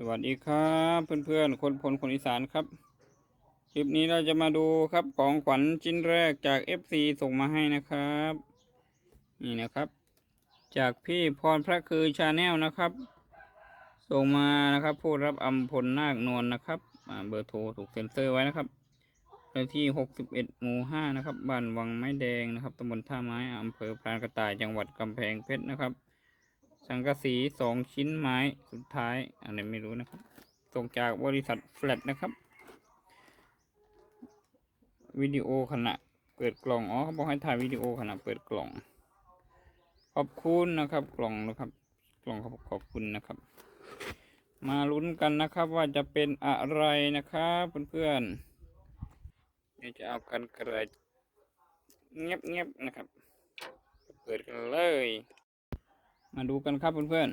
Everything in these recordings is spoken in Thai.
สวัสดีครับเพื่อนๆ คนพลคนอีสานครับ คลิปนี้เราจะมาดูครับของขวัญชิ้นแรกจาก FC ส่งมาให้นะครับ นี่นะครับ จากพี่พรพระคือชาแนลนะครับ ส่งมานะครับ ผู้รับอำพลนาคนวลนะครับเบอร์โทรถูกเซ็นเซอร์ไว้นะครับเลขที่ 61 หมู่ 5 นะครับ บ้านวังไม้แดงนะครับตำบลท่าไม้อำเภอพรานกระต่ายจังหวัดกำแพงเพชรนะครับ สังกะสีสองชิ้นไม้สุดท้ายอะไรไม่รู้นะครับ ส่งจากบริษัทแฟลตนะครับ วิดีโอขณะเปิดกล่อง อ๋อเขาบอกให้ถ่ายวิดีโอขณะเปิดกล่อง ขอบคุณนะครับ กล่องนะครับ กล่องขอบขอบคุณนะครับ มาลุ้นกันนะครับว่าจะเป็นอะไรนะครับเพื่อนๆเดี๋ยวจะเอากันกระเงียเงียบๆนะครับ เปิดกันเลย มาดูกันครับเพื่อน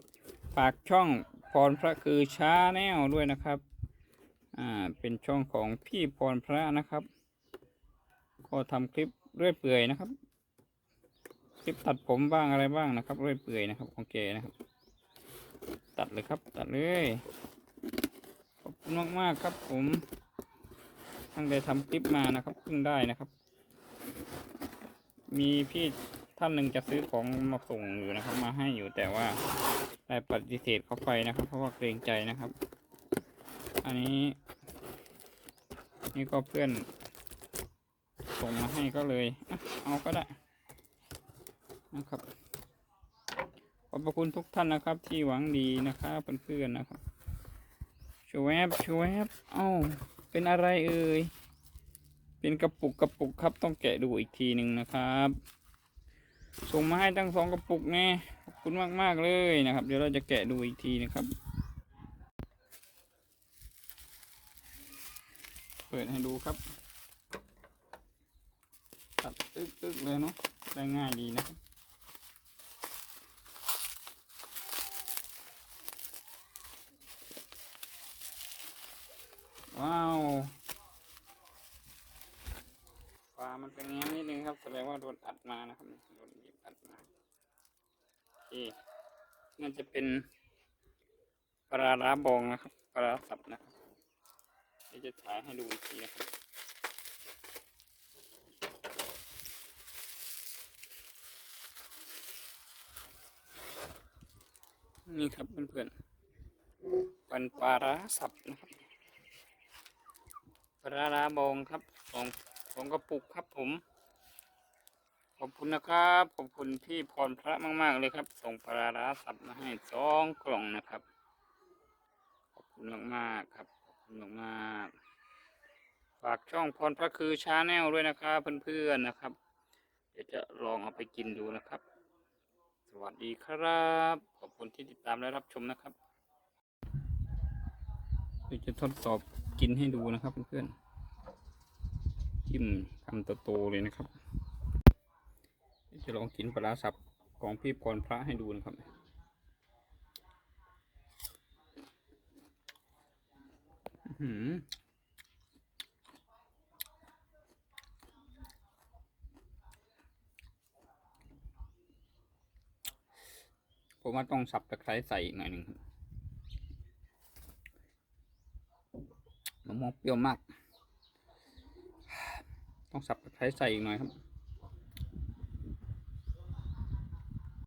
ๆฝากช่องพรพระคือช้าแนลด้วยนะครับ อ่า เป็นช่องของพี่พรพระนะครับ ก็ทำคลิปเรื่อยเปื่อยนะครับ คลิปตัดผมบ้างอะไรบ้างนะครับ เรื่อยเปื่อยนะครับของแกนะครับ ตัดเลยครับ ตัดเลยขอบคุณมากๆครับผมตั้งใจทำคลิปมานะครับเพิ่งได้นะครับ มีพี่ ท่านหนึ่งจะซื้อของมาส่งอยู่นะครับ มาให้อยู่แต่ว่าได้ปฏิเสธเขาไปนะครับ เพราะว่าเกรงใจนะครับ อันนี้ นี่ก็เพื่อนส่งมาให้ก็เลยเอาก็ได้นะครับขอบพระคุณทุกท่านนะครับ ที่หวังดีนะครับเพื่อนๆนะครับชวบชวบเอ้าเป็นอะไรเอ่ยเป็นกระปุกกระปุกครับต้องแกะดูอีกทีหนึ่งนะครับ ส่งมาให้ตั้งสองกระปุกแน่ขอบคุณมากๆเลยนะครับ เดี๋ยวเราจะแกะดูอีกทีนะครับ เปิดให้ดูครับตัดตึ๊กๆเลยเนาะได้ง่ายดีนะครับ ว้าวปลามันเป็นอย่างนี้นิดนึงครับ แสดงว่าโดนอัดมานะครับโดนหยิบอัดมาโอเคน่าจะเป็นปลาร้าบองนะครับปลาร้าสับนะครับเดี๋ยวจะถ่ายให้ดูอีกทีนะครับนี่ครับเพื่อนๆเป็นปลาร้าสับนะครับปลาร้าบองครับของ ของกระปุกครับผม ขอบคุณนะครับ ขอบคุณพี่พรพระมาก ๆ เลยครับ ส่งปลาร้าสับมาให้สองกล่องนะครับ ขอบคุณมากๆครับ ขอบคุณมากๆฝากช่องพรพระคือชาแนลด้วยนะครับ เพื่อนๆนะครับ เดี๋ยวจะลองเอาไปกินดูนะครับ สวัสดีครับ ขอบคุณที่ติดตามและรับชมนะครับเดี๋ยวจะทดสอบกินให้ดูนะครับเพื่อนๆ จิ้มคำโตๆเลยนะครับ จะลองกินปลาสับของพี่พรพระให้ดูนะครับหือผมว่าต้องสับตะไคร้ใส่อีกหน่อยหนึ่งมะม่วงเปรี้ยวมาก ต้องสับตะไคร้ใส่อีกหน่อยครับ